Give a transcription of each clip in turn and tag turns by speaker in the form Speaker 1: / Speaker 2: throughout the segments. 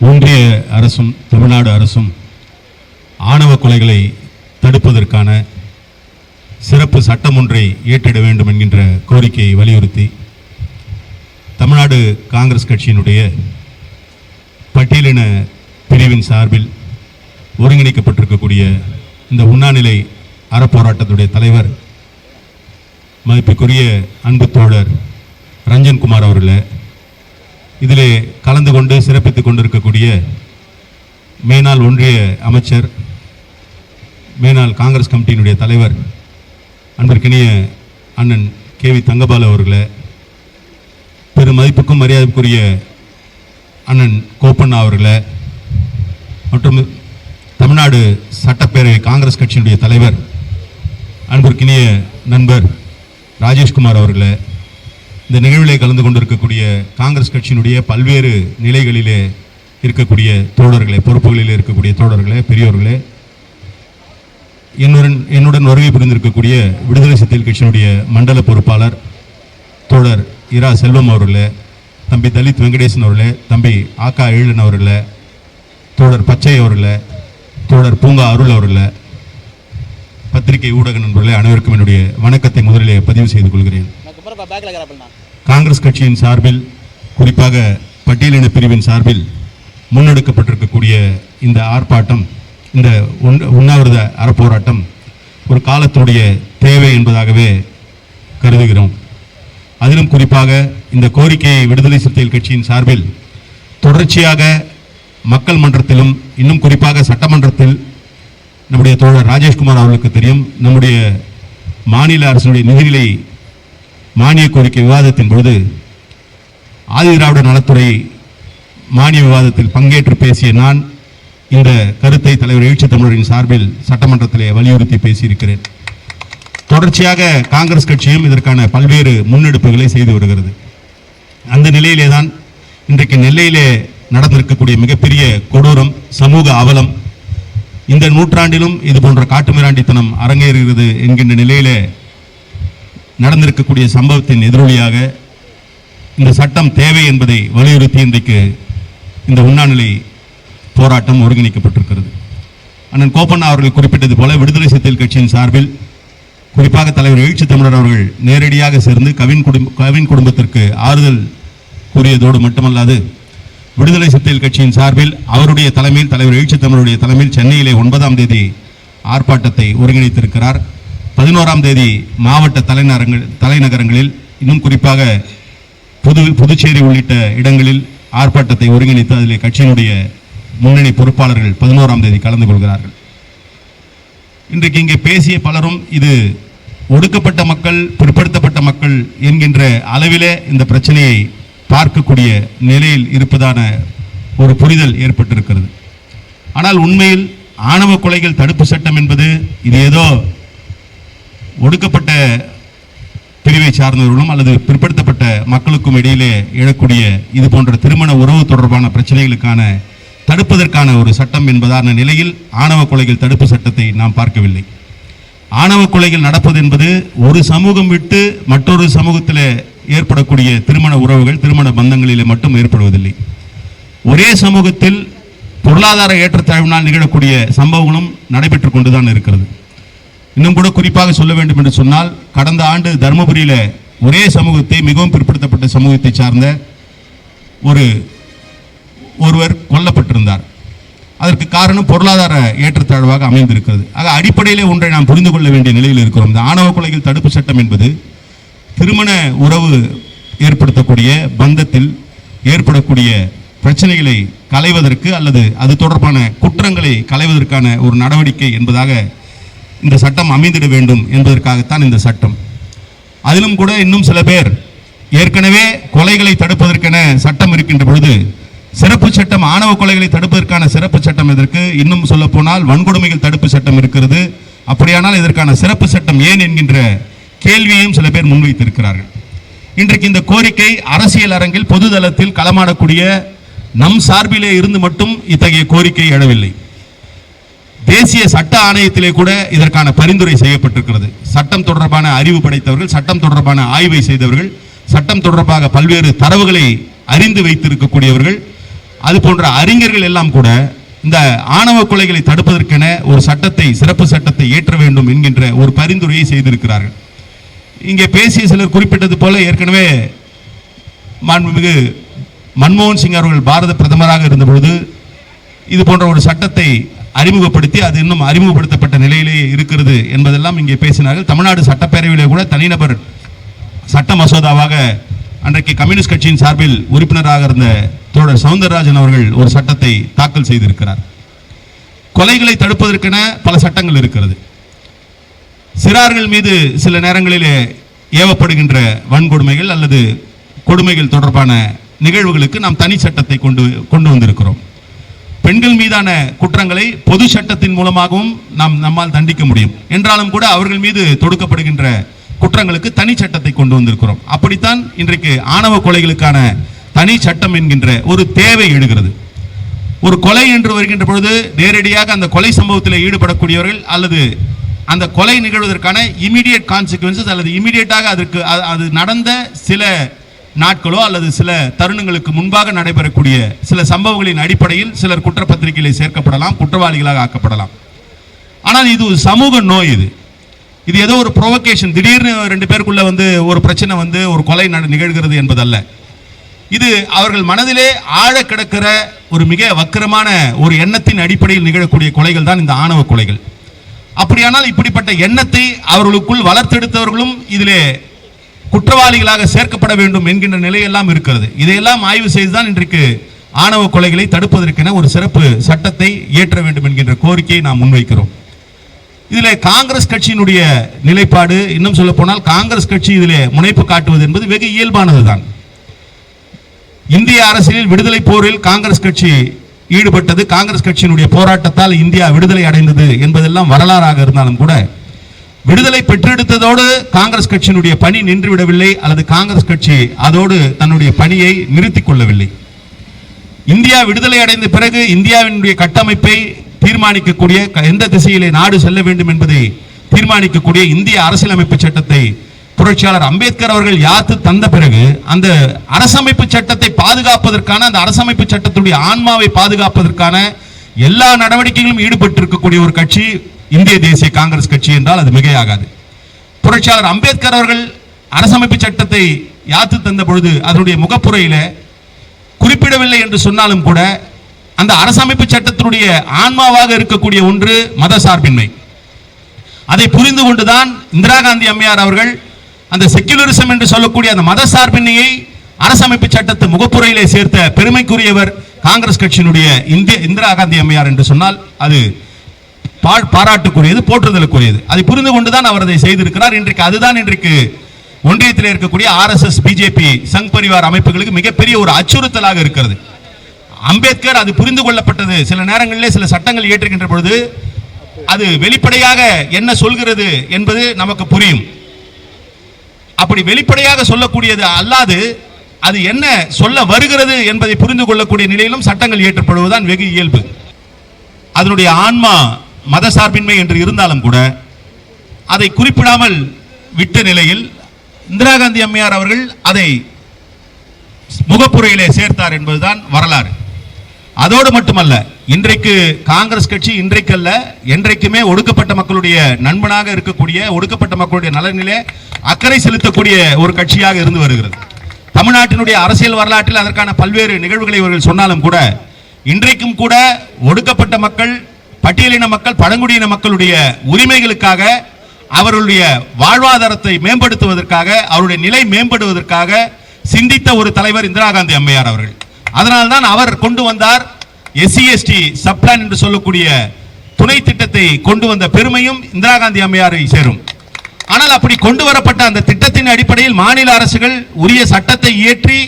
Speaker 1: ஒன்றிய அரசும் தமிழ்நாடு அரசும் ஆணவ கொலைகளை தடுப்பதற்கான சிறப்பு சட்டம் ஒன்றை ஏற்றிட வேண்டும் என்கின்ற கோரிக்கையை வலியுறுத்தி தமிழ்நாடு காங்கிரஸ் கட்சியினுடைய பட்டியலின பிரிவின் சார்பில் ஒருங்கிணைக்கப்பட்டிருக்கக்கூடிய இந்த உண்ணாநிலை அறப்போராட்டத்துடைய தலைவர் மதிப்புக்குரிய அன்பு தோழர் ரஞ்சன்குமார் அவர்களை இதிலே கலந்து கொண்டு சிறப்பித்துக் கொண்டிருக்கக்கூடிய மேனாள் ஒன்றிய அமைச்சர் மேனாள் காங்கிரஸ் கமிட்டியினுடைய தலைவர் அன்பிற்கினிய அண்ணன் கே வி தங்கபாலு அவர்களை பெரும் மதிப்புக்கும் மரியாதைக்குரிய அண்ணன் கோப்பண்ணா அவர்களை மற்றும் தமிழ்நாடு சட்டப்பேரவை காங்கிரஸ் கட்சியினுடைய தலைவர் அன்பிற்கினிய நண்பர் ராஜேஷ்குமார் அவர்களை இந்த நிகழ்விலே கலந்து கொண்டிருக்கக்கூடிய காங்கிரஸ் கட்சியினுடைய பல்வேறு நிலைகளிலே இருக்கக்கூடிய தோழர்களே பொறுப்புகளிலே இருக்கக்கூடிய தோழர்களே பெரியோர்களே என்னுடன் என்னுடன் வருகை புரிந்திருக்கக்கூடிய விடுதலை சிறுத்தைகள் கட்சியினுடைய மண்டல பொறுப்பாளர் தோழர் இரா செல்வம் அவர்களே தம்பி தலித் வெங்கடேசன் அவர்களே தம்பி ஆக்கா எழிலன் அவர்களே தோழர் பச்சை அவர்களே தோழர் பூங்கா அருள் அவர்களே பத்திரிகை ஊடக நண்பர்களே அனைவருக்கும் என்னுடைய வணக்கத்தை முதலிலே பதிவு செய்து கொள்கிறேன். காங்கிரஸ் கட்சியின் சார்பில் குறிப்பாக பட்டியலின பிரிவின் சார்பில் முன்னெடுக்கப்பட்டிருக்கக்கூடிய இந்த ஆர்ப்பாட்டம் இந்த உண்ணாவிரத அறப்போராட்டம் ஒரு காலத்துடைய தேவை என்பதாகவே கருதுகிறோம். அதிலும் குறிப்பாக இந்த கோரிக்கையை விடுதலை சிறுத்தைகள் கட்சியின் சார்பில் தொடர்ச்சியாக மக்கள் மன்றத்திலும் இன்னும் குறிப்பாக சட்டமன்றத்தில் நம்முடைய தோழர் ராஜேஷ்குமார் அவர்களுக்கு தெரியும் நம்முடைய மாநில அரசினுடைய நிதிநிலை மானிய கோரிக்கை விவாதத்தின் பொழுது ஆதி திராவிட நலத்துறை மானிய விவாதத்தில் பங்கேற்று பேசிய நான் இந்த கருத்தை தலைவர் எழுச்சி தமிழரின் சார்பில் சட்டமன்றத்திலே வலியுறுத்தி பேசியிருக்கிறேன். தொடர்ச்சியாக காங்கிரஸ் கட்சியும் இதற்கான பல்வேறு முன்னெடுப்புகளை செய்து வருகிறது. அந்த நிலையிலே தான் இன்றைக்கு நெல்லையிலே நடந்திருக்கக்கூடிய மிகப்பெரிய கொடூரம் சமூக அவலம் இந்த நூற்றாண்டிலும் இது போன்ற காட்டுமிராண்டித்தனம் அரங்கேறுகிறது என்கின்ற நிலையிலே நடந்திருக்கக்கூடிய சம்பவத்தின் எதிரொலியாக இந்த சட்டம் தேவை என்பதை வலியுறுத்தி இன்றைக்கு இந்த உண்ணாநிலை போராட்டம் ஒருங்கிணைக்கப்பட்டிருக்கிறது. அண்ணன் கோப்பண்ணா அவர்கள் குறிப்பிட்டது போல விடுதலை சிறுத்தைகள் கட்சியின் சார்பில் குறிப்பாக தலைவர் எழுச்சி தமிழர் அவர்கள் நேரடியாக சேர்ந்து கவின் குடும்ப கவின் குடும்பத்திற்கு ஆறுதல் கூறியதோடு மட்டுமல்லாது விடுதலை சிறுத்தைகள் கட்சியின் சார்பில் அவருடைய தலைமையில் தலைவர் எழுச்சி தமிழருடைய தலைமையில் சென்னையிலே ஒன்பதாம் தேதி ஆர்ப்பாட்டத்தை ஒருங்கிணைத்திருக்கிறார். பதினோராம் தேதி மாவட்ட தலைநகரங்கள் தலைநகரங்களில் இன்னும் குறிப்பாக புது புதுச்சேரி உள்ளிட்ட இடங்களில் ஆர்ப்பாட்டத்தை ஒருங்கிணைத்து அதில் கட்சியினுடைய முன்னணி பொறுப்பாளர்கள் பதினோராம் தேதி கலந்து கொள்கிறார்கள். இன்றைக்கு இங்கே பேசிய பலரும் இது ஒடுக்கப்பட்ட மக்கள் பிற்படுத்தப்பட்ட மக்கள் என்கின்ற அளவிலே இந்த பிரச்சனையை பார்க்கக்கூடிய நிலையில் இருப்பதான ஒரு புரிதல் ஏற்பட்டிருக்கிறது. ஆனால் உண்மையில் ஆணவ கொலைகள் தடுப்பு சட்டம் என்பது இது ஏதோ ஒடுக்கப்பட்ட பிரிவை சார்ந்தவர்களும் அல்லது பிற்படுத்தப்பட்ட மக்களுக்கும் இடையிலே எழக்கூடிய இது போன்ற திருமண உறவு தொடர்பான பிரச்சனைகளுக்கான தடுப்பதற்கான ஒரு சட்டம் என்பதான நிலையில் ஆணவ கொலைகள் தடுப்பு சட்டத்தை நாம் பார்க்கவில்லை. ஆணவ கொலைகள் நடப்பது என்பது ஒரு சமூகம் விட்டு மற்றொரு சமூகத்தில் ஏற்படக்கூடிய திருமண உறவுகள் திருமண பந்தங்களிலே மட்டும் ஏற்படுவதில்லை. ஒரே சமூகத்தில் பொருளாதார ஏற்றத்தாழ்வினால் நிகழக்கூடிய சம்பவங்களும் நடைபெற்று கொண்டுதான் இருக்கிறது. இன்னும் கூட குறிப்பாக சொல்ல வேண்டும் என்று சொன்னால் கடந்த ஆண்டு தருமபுரியில் ஒரே சமூகத்தை மிகவும் பிற்படுத்தப்பட்ட சமூகத்தை சார்ந்த ஒரு ஒருவர் கொல்லப்பட்டிருந்தார். அதற்கு காரணம் பொருளாதார ஏற்றத்தாழ்வாக அமைந்திருக்கிறது. ஆக அடிப்படையிலே ஒன்றை நாம் புரிந்து கொள்ள வேண்டிய நிலையில் இருக்கிறோம். இந்த ஆணவ கொலைகள் தடுப்பு சட்டம் என்பது திருமண உறவு ஏற்படுத்தக்கூடிய பந்தத்தில் ஏற்படக்கூடிய பிரச்சனைகளை களைவதற்கு அல்லது அது தொடர்பான குற்றங்களை களைவதற்கான ஒரு நடவடிக்கை என்பதாக இந்த சட்டம் அமைந்திட வேண்டும் என்பதற்காகத்தான் இந்த சட்டம். அதிலும் கூட இன்னும் சில பேர் ஏற்கனவே கொலைகளை தடுப்பதற்கென சட்டம் இருக்கின்ற பொழுது சிறப்பு சட்டம் ஆணவ கொலைகளை தடுப்பதற்கான சிறப்பு சட்டம் இதற்கு இன்னும் சொல்ல போனால் வன்கொடுமைகள் தடுப்பு சட்டம் இருக்கிறது. அப்படியானால் இதற்கான சிறப்பு சட்டம் ஏன் என்கின்ற கேள்வியையும் சில பேர் முன்வைத்திருக்கிறார்கள். இன்றைக்கு இந்த கோரிக்கை அரசியல் அரங்கில் பொதுதளத்தில் களமாடக்கூடிய நம் சார்பிலே இருந்து மட்டும் இத்தகைய கோரிக்கை எழவில்லை. தேசிய சட்ட ஆணையத்திலே கூட இதற்கான பரிந்துரை செய்யப்பட்டிருக்கிறது. சட்டம் தொடர்பான அறிவு படைத்தவர்கள் சட்டம் தொடர்பான ஆய்வை செய்தவர்கள் சட்டம் தொடர்பாக பல்வேறு தரவுகளை அறிந்து வைத்திருக்கக்கூடியவர்கள் அது போன்ற அறிஞர்கள் எல்லாம் கூட இந்த ஆணவ கொலைகளை தடுப்பதற்கென ஒரு சட்டத்தை சிறப்பு சட்டத்தை ஏற்ற வேண்டும் என்கின்ற ஒரு பரிந்துரையை செய்திருக்கிறார்கள். இங்கே பேசிய சிலர் குறிப்பிட்டது போல ஏற்கனவே மாண்புமிகு மன்மோகன் சிங் அவர்கள் பாரத பிரதமராக இருந்தபொழுது இது போன்ற ஒரு சட்டத்தை அறிமுகப்படுத்தி அது இன்னும் அறிமுகப்படுத்தப்பட்ட நிலையிலேயே இருக்கிறது என்பதெல்லாம் இங்கே பேசினார்கள். தமிழ்நாடு சட்டப்பேரவையிலே கூட தனிநபர் சட்ட மசோதாவாக அன்றைக்கு கம்யூனிஸ்ட் கட்சியின் சார்பில் உறுப்பினராக இருந்த தோழர் சவுந்தரராஜன் அவர்கள் ஒரு சட்டத்தை தாக்கல் செய்திருக்கிறார். கொலைகளை தடுப்பதற்கென பல சட்டங்கள் இருக்கிறது. சிறார்கள் மீது சில நேரங்களிலே ஏவப்படுகின்ற வன்கொடுமைகள் அல்லது கொடுமைகள் தொடர்பான நிகழ்வுகளுக்கு நாம் தனி சட்டத்தை கொண்டு கொண்டு வந்திருக்கிறோம். பெண்கள் மீதான குற்றங்களை பொது சட்டத்தின் மூலமாகவும் நாம் நம்மால் தண்டிக்க முடியும். என்றாலும் கூட அவர்கள் மீது தொடுக்கப்படுகின்ற குற்றங்களுக்கு தனி சட்டத்தை கொண்டு வந்திருக்கிறோம். அப்படித்தான் இன்றைக்கு ஆணவ கொலைகளுக்கான தனி சட்டம் என்கின்ற ஒரு தேவை எழுகிறது. ஒரு கொலை என்று வருகின்ற பொழுது நேரடியாக அந்த கொலை சம்பவத்தில் ஈடுபடக்கூடியவர்கள் அல்லது அந்த கொலை நிகழ்வதற்கான இமிடியேட் கான்சிக்வன்சஸ் அல்லது இமிடியேட்டாக அதற்கு அது நடந்த சில நாட்களோ அல்லது சில தருணங்களுக்கு முன்பாக நடைபெறக்கூடிய சில சம்பவங்களின் அடிப்படையில் சிலர் குற்றப்பத்திரிகையில் சேர்க்கப்படலாம் குற்றவாளிகளாக ஆக்கப்படலாம். ஆனால் இது ஒரு சமூக நோய் இது. இது ஏதோ ஒரு ப்ரொவகேஷன் திடீர்னு ரெண்டு பேருக்குள்ள வந்து ஒரு பிரச்சனை வந்து ஒரு கொலை நிகழ்கிறது என்பதல்ல. இது அவர்கள் மனதிலே ஆழ கிடக்கிற ஒரு மிக வக்கிரமான ஒரு எண்ணத்தின் அடிப்படையில் நிகழக்கூடிய கொலைகள் தான் இந்த ஆணவ கொலைகள். அப்படியானால் இப்படிப்பட்ட எண்ணத்தை அவர்களுக்குள் வளர்த்தெடுத்தவர்களும் இதிலே குற்றவாளிகளாக சேர்க்கப்பட வேண்டும் என்கின்ற நிலையெல்லாம் இருக்கிறது. இதையெல்லாம் ஆய்வு செய்துதான் இன்றைக்கு ஆணவ கொலைகளை தடுப்பதற்கென ஒரு சிறப்பு சட்டத்தை இயற்ற வேண்டும் என்கின்ற கோரிக்கையை நாம் முன்வைக்கிறோம். இதில் காங்கிரஸ் கட்சியினுடைய நிலைப்பாடு இன்னும் சொல்ல போனால் காங்கிரஸ் கட்சி இதில் முனைப்பு காட்டுவது என்பது வெகு இயல்பானதுதான் இந்திய அரசியலில் விடுதலை போரில் காங்கிரஸ் கட்சி ஈடுபட்டது. காங்கிரஸ் கட்சியினுடைய போராட்டத்தால் இந்தியா விடுதலை அடைந்தது என்பதெல்லாம் வரலாறாக இருந்தாலும் கூட விடுதலை பெற்றெடுத்ததோடு காங்கிரஸ் கட்சியினுடைய பணி நின்றுவிடவில்லை அல்லது காங்கிரஸ் கட்சி அதோடு தன்னுடைய பணியை நிறுத்திக் கொள்ளவில்லை. இந்தியா விடுதலை அடைந்த பிறகு இந்தியாவினுடைய கட்டமைப்பை தீர்மானிக்கக்கூடிய எந்த திசையிலே நாடு செல்ல வேண்டும் என்பதை தீர்மானிக்கக்கூடிய இந்திய அரசியலமைப்பு சட்டத்தை புரட்சியாளர் அம்பேத்கர் அவர்கள் யாத்து தந்த பிறகு அந்த அரசமைப்பு சட்டத்தை பாதுகாப்பதற்கான அந்த அரசமைப்பு சட்டத்துடைய ஆன்மாவை பாதுகாப்பதற்கான எல்லா நடவடிக்கைகளும் ஈடுபட்டிருக்கக்கூடிய ஒரு கட்சி இந்திய தேசிய காங்கிரஸ் கட்சி என்றால் அது மிகையாகாது. புரட்சியாளர் அம்பேத்கர் அவர்கள் அரசமைப்பு சட்டத்தை யாத்து தந்த பொழுது அதனுடைய முகப்புரையில குறிப்பிடவில்லை என்று சொன்னாலும் கூட அந்த அரசமைப்பு சட்டத்தினுடைய ஆன்மாவாக இருக்கக்கூடிய ஒன்று மத சார்பின்மை. அதை புரிந்து கொண்டுதான் இந்திரா காந்தி அம்மையார் அவர்கள் அந்த செக்யுலரிசம் என்று சொல்லக்கூடிய அந்த மத சார்பின்மையை அரசமைப்பு சட்டத்து முகப்புறையிலே சேர்த்த பெருமைக்குரியவர் காங்கிரஸ் கட்சியினுடைய இந்திய இந்திரா காந்தி அம்மையார் என்று சொன்னால் அது பாராட்டுக்குரியது போற்றுதலுக்குரியது. அதை புரிந்து கொண்டுதான் அவர் அதை செய்திருக்கிறார். இன்றைக்கு அதுதான் இன்றைக்கு ஒன்றியத்தில் இருக்கக்கூடிய ஆர்எஸ்எஸ் பிஜேபி சங் பரிவார் அமைப்புகளுக்கு மிகப்பெரிய ஒரு அச்சுறுத்தலாக இருக்கிறது. அம்பேத்கர் அது புரிந்து கொள்ளப்பட்டது. சில நேரங்களிலே சில சட்டங்கள் இயற்றுகின்ற பொழுது அது வெளிப்படையாக என்ன சொல்கிறது என்பது நமக்கு புரியும். அப்படி வெளிப்படையாக சொல்லக்கூடியது அல்லாது அது என்ன சொல்ல வருகிறது என்பதை புரிந்து கொள்ளக்கூடிய நிலையிலும் சட்டங்கள் இயற்றப்படுவதுதான் வெகு இயல்பு. அதனுடைய ஆன்மா மத சார்பின்மை என்று இருந்தாலும் கூட அதை குறிப்பிடாமல் விட்ட நிலையில் இந்திரா காந்தி அம்மையார் அவர்கள் அதை முகப்புரையிலே சேர்த்தார் என்பதுதான் வரலாறு. அதோடு மட்டுமல்ல இன்றைக்கு காங்கிரஸ் கட்சி இன்றைக்கல்ல என்றைக்குமே ஒடுக்கப்பட்ட மக்களுடைய நண்பனாக இருக்கக்கூடிய ஒடுக்கப்பட்ட மக்களுடைய நலனிலே அக்கறை செலுத்தக்கூடிய ஒரு கட்சியாக இருந்து வருகிறது. தமிழ்நாட்டினுடைய அரசியல் வரலாற்றில் அதற்கான பல்வேறு நிகழ்வுகளை இவர்கள் சொன்னாலும் கூட இன்றைக்கும் கூட ஒடுக்கப்பட்ட மக்கள் பட்டியலின மக்கள் பழங்குடியின மக்களுடைய உரிமைகளுக்காக அவர்களுடைய வாழ்வாதாரத்தை மேம்படுத்துவதற்காக அவருடைய நிலை மேம்படுவதற்காக சிந்தித்த ஒரு தலைவர் இந்திரா காந்தி அம்மையார் அவர்கள். அதனால்தான் அவர் கொண்டு வந்தார் எஸ்சி எஸ்டி சப்ளான் என்று சொல்லக்கூடிய துணை திட்டத்தை கொண்டு வந்த பெருமையும் இந்திரா காந்தி அம்மையாரை சேரும். ஆனால் அப்படி கொண்டு வரப்பட்ட அந்த திட்டத்தின் அடிப்படையில் மாநில அரசுகள் உரிய சட்டத்தை இயற்றி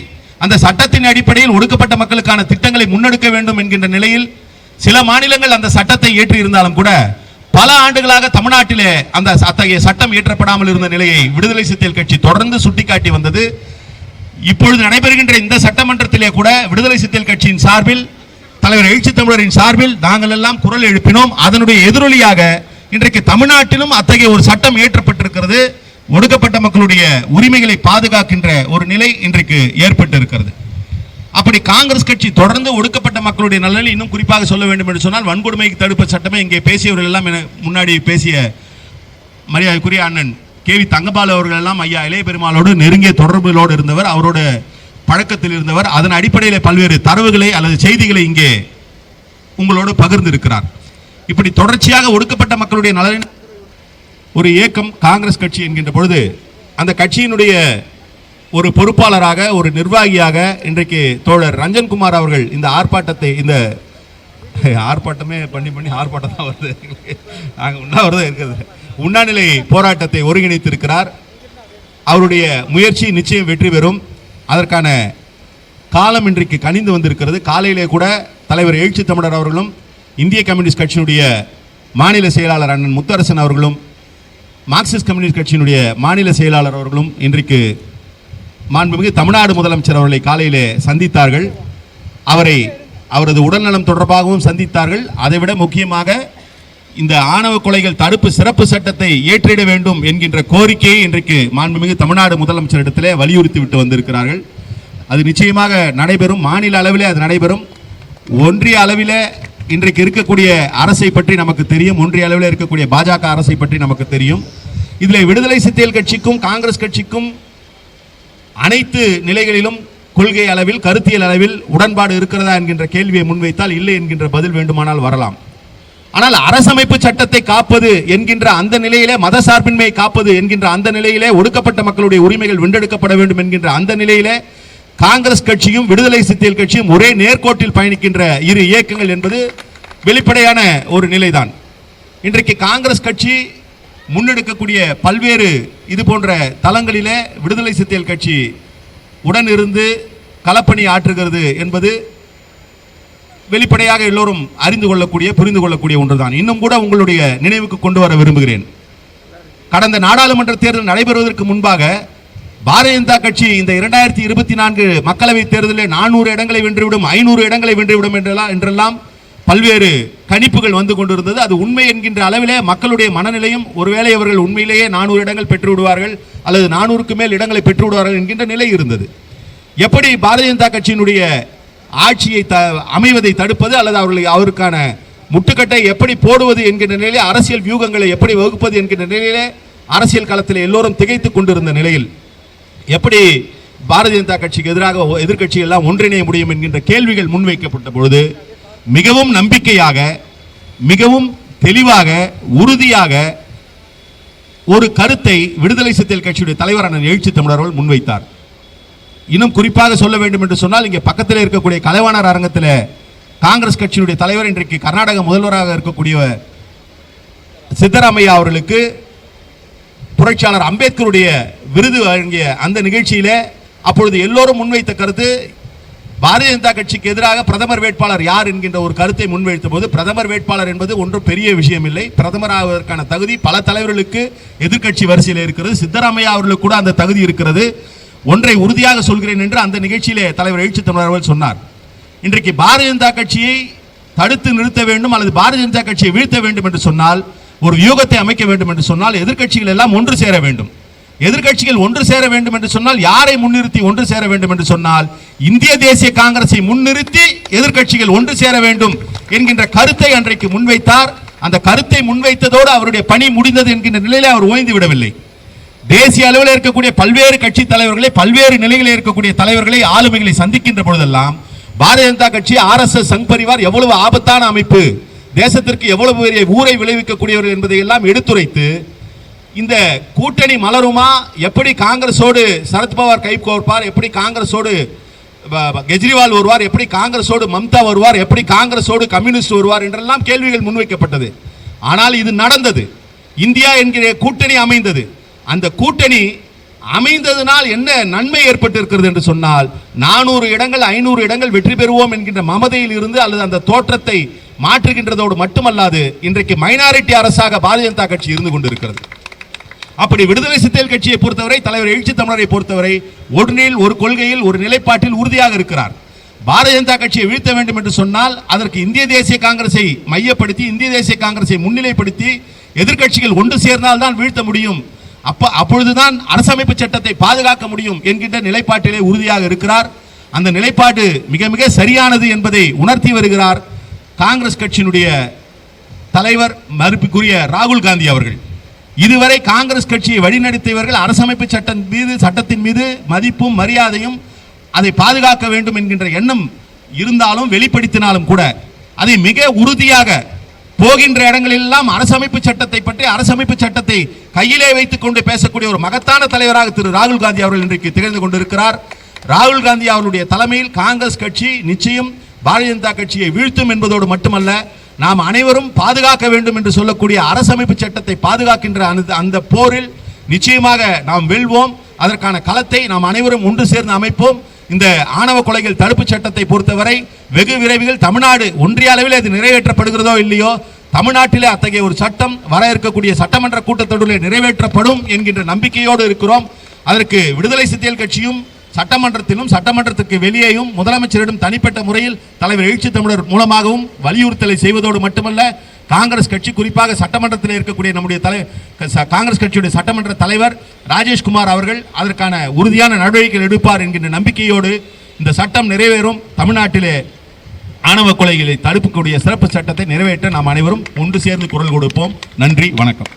Speaker 1: அந்த சட்டத்தின் அடிப்படையில் ஒடுக்கப்பட்ட மக்களுக்கான திட்டங்களை முன்னெடுக்க வேண்டும் என்கின்ற நிலையில் சில மாநிலங்கள் அந்த சட்டத்தை இயற்றி இருந்தாலும் கூட பல ஆண்டுகளாக தமிழ்நாட்டிலே அந்த அத்தகைய சட்டம் இயற்றப்படாமல் இருந்த நிலையை விடுதலை சிறுத்தைகள் கட்சி தொடர்ந்து சுட்டிக்காட்டி வந்தது. இப்பொழுது நடைபெறுகின்ற இந்த சட்டமன்றத்திலே கூட விடுதலை சிறுத்தைகள் கட்சியின் சார்பில் தலைவர் எழுச்சி தமிழரின் சார்பில் நாங்கள் எல்லாம் குரல் எழுப்பினோம். அதனுடைய எதிரொலியாக இன்றைக்கு தமிழ்நாட்டிலும் அத்தகைய ஒரு சட்டம் இயற்றப்பட்டிருக்கிறது ஒடுக்கப்பட்ட மக்களுடைய உரிமைகளை பாதுகாக்கின்ற ஒரு நிலை இன்றைக்கு ஏற்பட்டு இருக்கிறது அப்படி காங்கிரஸ் கட்சி தொடர்ந்து ஒடுக்கப்பட்ட மக்களுடைய நலனில் இன்னும் குறிப்பாக சொல்ல வேண்டும் என்று சொன்னால் வன்கொடுமை தடுப்பு சட்டமே இங்கே பேசியவர்கள் எல்லாம் என- முன்னாடி பேசிய மரியாதைக்குரிய அண்ணன் கே வி தங்கபால் அவர்கள் எல்லாம் ஐயா இளைய பெருமாளோடு நெருங்கிய தொடர்புகளோடு இருந்தவர் அவரோட பழக்கத்தில் இருந்தவர் அதன் அடிப்படையில் பல்வேறு தரவுகளை அல்லது செய்திகளை இங்கே உங்களோடு பகிர்ந்திருக்கிறார். இப்படி தொடர்ச்சியாக ஒடுக்கப்பட்ட மக்களுடைய நலன் ஒரு இயக்கம் காங்கிரஸ் கட்சி என்கின்ற பொழுது அந்த கட்சியினுடைய ஒரு பொறுப்பாளராக ஒரு நிர்வாகியாக இன்றைக்கு தோழர் ரஞ்சன்குமார் அவர்கள் இந்த ஆர்ப்பாட்டத்தை இந்த ஆர்ப்பாட்டமே பண்ணி பண்ணி ஆர்ப்பாட்டம் தான் வருது. நாங்கள் உண்ணாவிரதம் இருக்கிறது உண்ணாநிலை போராட்டத்தை ஒருங்கிணைத்திருக்கிறார். அவருடைய முயற்சி நிச்சயம் வெற்றி பெறும். அதற்கான காலம் இன்றைக்கு கனிந்து வந்திருக்கிறது. காலையிலே கூட தலைவர் எழுச்சி தமிழர் அவர்களும் இந்திய கம்யூனிஸ்ட் கட்சியினுடைய மாநில செயலாளர் அண்ணன் முத்தரசன் அவர்களும் மார்க்சிஸ்ட் கம்யூனிஸ்ட் கட்சியினுடைய மாநில செயலாளர் அவர்களும் இன்றைக்கு மாண்புமிகு தமிழ்நாடு முதலமைச்சர் அவர்களை காலையிலே சந்தித்தார்கள். அவரை அவரது உடல்நலம் தொடர்பாகவும் சந்தித்தார்கள். அதைவிட முக்கியமாக இந்த ஆணவ கொலைகள் தடுப்பு சிறப்பு சட்டத்தை ஏற்றிட வேண்டும் என்கின்ற கோரிக்கையை இன்றைக்கு மாண்புமிகு தமிழ்நாடு முதலமைச்சரிடத்திலே வலியுறுத்தி விட்டு வந்திருக்கிறார்கள். அது நிச்சயமாக நடைபெறும். மாநில அளவிலே அது நடைபெறும். ஒன்றிய அளவிலே இன்றைக்கு இருக்கக்கூடிய அரசை பற்றி நமக்கு தெரியும். ஒன்றிய அளவில் இருக்கக்கூடிய பாஜக அரசை பற்றி நமக்கு தெரியும். இதில் விடுதலை சித்தியல் கட்சிக்கும் காங்கிரஸ் கட்சிக்கும் அனைத்து நிலைகளிலும் கொள்கை அளவில் கருத்தியல் அளவில் உடன்பாடு இருக்கிறதா என்கின்ற கேள்வியை முன்வைத்தால் இல்லை என்கின்ற பதில் வேண்டுமானால் வரலாம். ஆனால் அரசமைப்பு சட்டத்தை காப்பது என்கின்ற அந்த நிலையிலே மத சார்பின்மையை காப்பது என்கின்ற அந்த நிலையிலே ஒடுக்கப்பட்ட மக்களுடைய உரிமைகள் வென்றெடுக்கப்பட வேண்டும் என்கின்ற அந்த நிலையிலே காங்கிரஸ் கட்சியும் விடுதலை சித்தியல் கட்சியும் ஒரே நேர்கோட்டில் பயணிக்கின்ற இரு இயக்கங்கள் என்பது வெளிப்படையான ஒரு நிலைதான். இன்றைக்கு காங்கிரஸ் கட்சி முன்னெடுக்கக்கூடிய பல்வேறு இது போன்ற தளங்களிலே விடுதலை சிறுத்தைகள் கட்சி உடன் இருந்து களப்பணி ஆற்றுகிறது என்பது வெளிப்படையாக எல்லோரும் அறிந்து கொள்ளக்கூடிய புரிந்து கொள்ளக்கூடிய ஒன்றுதான். இன்னும் கூட உங்களுடைய நினைவுக்கு கொண்டு வர விரும்புகிறேன். கடந்த நாடாளுமன்ற தேர்தல் நடைபெறுவதற்கு முன்பாக பாரதிய ஜனதா கட்சி இந்த இரண்டாயிரத்தி இருபத்தி நான்கு மக்களவைத் தேர்தலில் நானூறு இடங்களை வென்றுவிடும் ஐநூறு இடங்களை வென்றுவிடும் என்றெல்லாம் என்றெல்லாம் பல்வேறு கணிப்புகள் வந்து கொண்டிருந்தது. அது உண்மை என்கின்ற அளவிலே மக்களுடைய மனநிலையும் ஒருவேளை அவர்கள் உண்மையிலேயே நானூறு இடங்கள் பெற்று விடுவார்கள் அல்லது நானூறுக்கு மேல் இடங்களை பெற்று விடுவார்கள் என்கின்ற நிலை இருந்தது. எப்படி பாரதிய ஜனதா கட்சியினுடைய ஆட்சியை த அமைவதை தடுப்பது அல்லது அவர்களை அவருக்கான முட்டுக்கட்டை எப்படி போடுவது என்கின்ற நிலையிலே அரசியல் வியூகங்களை எப்படி வகுப்பது என்கின்ற நிலையிலே அரசியல் களத்தில் எல்லோரும் திகைத்து கொண்டிருந்த நிலையில் எப்படி பாரதிய ஜனதா கட்சிக்கு எதிராக எதிர்க்கட்சி எல்லாம் ஒன்றிணைய முடியும் என்கின்ற கேள்விகள் முன்வைக்கப்பட்ட பொழுது மிகவும் நம்பிக்கையாக மிகவும் தெளிவாக உறுதியாக ஒரு கருத்தை விடுதலை சிறுத்தைகள் கட்சியுடைய தலைவர் அண்ணன் எழுச்சி தமிழர்கள் முன்வைத்தார். இன்னும் குறிப்பாக சொல்ல வேண்டும் என்று சொன்னால் இங்கே பக்கத்தில் இருக்கக்கூடிய கலைவாணர் அரங்கத்தில் காங்கிரஸ் கட்சியினுடைய தலைவர் இன்றைக்கு கர்நாடக முதல்வராக இருக்கக்கூடிய சித்தராமையா அவர்களுக்கு புரட்சியாளர் அம்பேத்கருடைய விருது வழங்கிய அந்த நிகழ்ச்சியில் அப்பொழுது எல்லோரும் முன்வைத்த கருத்து பாரதிய ஜனதா கட்சிக்கு எதிராக பிரதமர் வேட்பாளர் யார் என்கின்ற ஒரு கருத்தை முன்வைத்த போது பிரதமர் வேட்பாளர் என்பது ஒன்றும் பெரிய விஷயம் இல்லை பிரதமர் ஆவதற்கான தகுதி பல தலைவர்களுக்கு எதிர்க்கட்சி வரிசையில் இருக்கிறது. சித்தராமையா அவர்களுக்கு கூட அந்த தகுதி இருக்கிறது. ஒன்றை உறுதியாக சொல்கிறேன் என்று அந்த நிகழ்ச்சியிலே தலைவர் எழுச்சி தமிழர் அவர்கள் சொன்னார். இன்றைக்கு பாரதிய ஜனதா கட்சியை தடுத்து நிறுத்த வேண்டும் அல்லது பாரதிய ஜனதா கட்சியை வீழ்த்த வேண்டும் என்று சொன்னால் ஒரு வியூகத்தை அமைக்க வேண்டும் என்று சொன்னால் எதிர்கட்சிகள் எல்லாம் ஒன்று சேர வேண்டும். எதிர்க்கட்சிகள் ஒன்று சேர வேண்டும் என்று சொன்னால் யாரை முன்னிறுத்தி ஒன்று சேர வேண்டும் என்று சொன்னால் இந்திய தேசிய காங்கிரஸை முன்னிறுத்தி எதிர்க்கட்சிகள் ஒன்று சேர வேண்டும் என்கின்ற கருத்தை அன்றைக்கு முன்வைத்தார். அந்த கருத்தை முன்வைத்ததோடு அவருடைய பணி முடிந்தது என்கின்ற நிலையில அவர் ஓய்ந்து விடவில்லை. தேசிய அளவில் இருக்கக்கூடிய பல்வேறு கட்சி தலைவர்களை பல்வேறு நிலைகளில் இருக்கக்கூடிய தலைவர்களை ஆளுமைகளை சந்திக்கின்ற பொழுதெல்லாம் பாரதிய ஜனதா கட்சி ஆர்எஸ்எஸ் சங் பரிவார் எவ்வளவு ஆபத்தான அமைப்பு தேசத்திற்கு எவ்வளவு பெரிய ஊரை விளைவிக்கக்கூடியவர்கள் என்பதை எல்லாம் எடுத்துரைத்து இந்த கூட்டணி மலருமா? எப்படி காங்கிரஸோடு சரத்பவார் கை கோர்ப்பார்? எப்படி காங்கிரஸோடு கெஜ்ரிவால் வருவார்? எப்படி காங்கிரஸோடு மம்தா வருவார்? எப்படி காங்கிரஸோடு கம்யூனிஸ்ட் வருவார்? என்றெல்லாம் கேள்விகள் முன்வைக்கப்பட்டது. ஆனால் இது நடந்தது. இந்தியா என்கிற கூட்டணி அமைந்தது. அந்த கூட்டணி அமைந்ததனால் என்ன நன்மை ஏற்பட்டிருக்கிறது என்று சொன்னால் நானூறு இடங்கள் ஐநூறு இடங்கள் வெற்றி பெறுவோம் என்கின்ற மமதையில் இருந்து அல்லது அந்த தோற்றத்தை மாற்றுகின்றதோடு மட்டுமல்லாது இன்றைக்கு மைனாரிட்டி அரசாக பாரதிய ஜனதா கட்சி இருந்து கொண்டிருக்கிறது. அப்படி விடுதலை சிறுத்தைகள் கட்சியை பொறுத்தவரை தலைவர் எழுச்சி தமிழரை பொறுத்தவரை ஒன்றில் ஒரு கொள்கையில் ஒரு நிலைப்பாட்டில் உறுதியாக இருக்கிறார். பாரதிய ஜனதா கட்சியை வீழ்த்த வேண்டும் என்று சொன்னால் அதற்கு இந்திய தேசிய காங்கிரஸை மையப்படுத்தி இந்திய தேசிய காங்கிரஸை முன்னிலைப்படுத்தி எதிர்க்கட்சிகள் ஒன்று சேர்ந்தால்தான் வீழ்த்த முடியும். அப்ப அப்பொழுதுதான் அரசமைப்பு சட்டத்தை பாதுகாக்க முடியும் என்கின்ற நிலைப்பாட்டிலே உறுதியாக இருக்கிறார். அந்த நிலைப்பாடு மிக மிக சரியானது என்பதை உணர்த்தி வருகிறார் காங்கிரஸ் கட்சியினுடைய தலைவர் மறுப்புக்குரிய ராகுல் காந்தி அவர்கள். இதுவரை காங்கிரஸ் கட்சியை வழிநடத்தியவர்கள் அரசமைப்பு சட்டம் மீது சட்டத்தின் மீது மதிப்பும் மரியாதையும் அதை பாதுகாக்க வேண்டும் என்கின்ற எண்ணம் இருந்தாலும் வெளிப்படுத்தினாலும் கூட அதை மிக உறுதியாக போகின்ற இடங்களெல்லாம் அரசமைப்பு சட்டத்தை பற்றி அரசமைப்பு சட்டத்தை கையிலே வைத்துக் கொண்டு பேசக்கூடிய ஒரு மகத்தான தலைவராக திரு ராகுல் காந்தி அவர்கள் இன்றைக்கு திகழ்ந்து கொண்டிருக்கிறார். ராகுல் காந்தி அவருடைய தலைமையில் காங்கிரஸ் கட்சி நிச்சயம் பாரதிய ஜனதா கட்சியை வீழ்த்தும் என்பதோடு மட்டுமல்ல நாம் அனைவரும் பாதுகாக்க வேண்டும் என்று சொல்லக்கூடிய அரசமைப்பு சட்டத்தை பாதுகாக்கின்ற அந்த அந்த போரில் நிச்சயமாக நாம் வெல்வோம். அதற்கான களத்தை நாம் அனைவரும் ஒன்று சேர்ந்து அமைப்போம். இந்த ஆணவ கொலைகள் தடுப்பு சட்டத்தை பொறுத்தவரை வெகு விரைவில் தமிழ்நாடு ஒன்றிய அளவில் அது நிறைவேற்றப்படுகிறதோ இல்லையோ தமிழ்நாட்டிலே அத்தகைய ஒரு சட்டம் வர இருக்கக்கூடிய சட்டமன்ற கூட்டத்தொடரில் நிறைவேற்றப்படும் என்கின்ற நம்பிக்கையோடு இருக்கிறோம். அதற்கு விடுதலை சித்தியல் கட்சியும் சட்டமன்றத்திலும் சட்டமன்றத்துக்கு வெளியேயும் முதலமைச்சரிடம் தனிப்பட்ட முறையில் தலைவர் எழுச்சி தமிழர் மூலமாகவும் வலியுறுத்தலை செய்வதோடு மட்டுமல்ல காங்கிரஸ் கட்சி குறிப்பாக சட்டமன்றத்தில் இருக்கக்கூடிய நம்முடைய தலை காங்கிரஸ் கட்சியுடைய சட்டமன்ற தலைவர் ராஜேஷ்குமார் அவர்கள் அதற்கான உறுதியான நடவடிக்கைகள் எடுப்பார் என்கின்ற நம்பிக்கையோடு இந்த சட்டம் நிறைவேறும். தமிழ்நாட்டிலே ஆணவ கொலைகளை தடுப்புக்கூடிய சிறப்பு சட்டத்தை நிறைவேற்ற நாம் அனைவரும் ஒன்று சேர்ந்து குரல் கொடுப்போம். நன்றி வணக்கம்.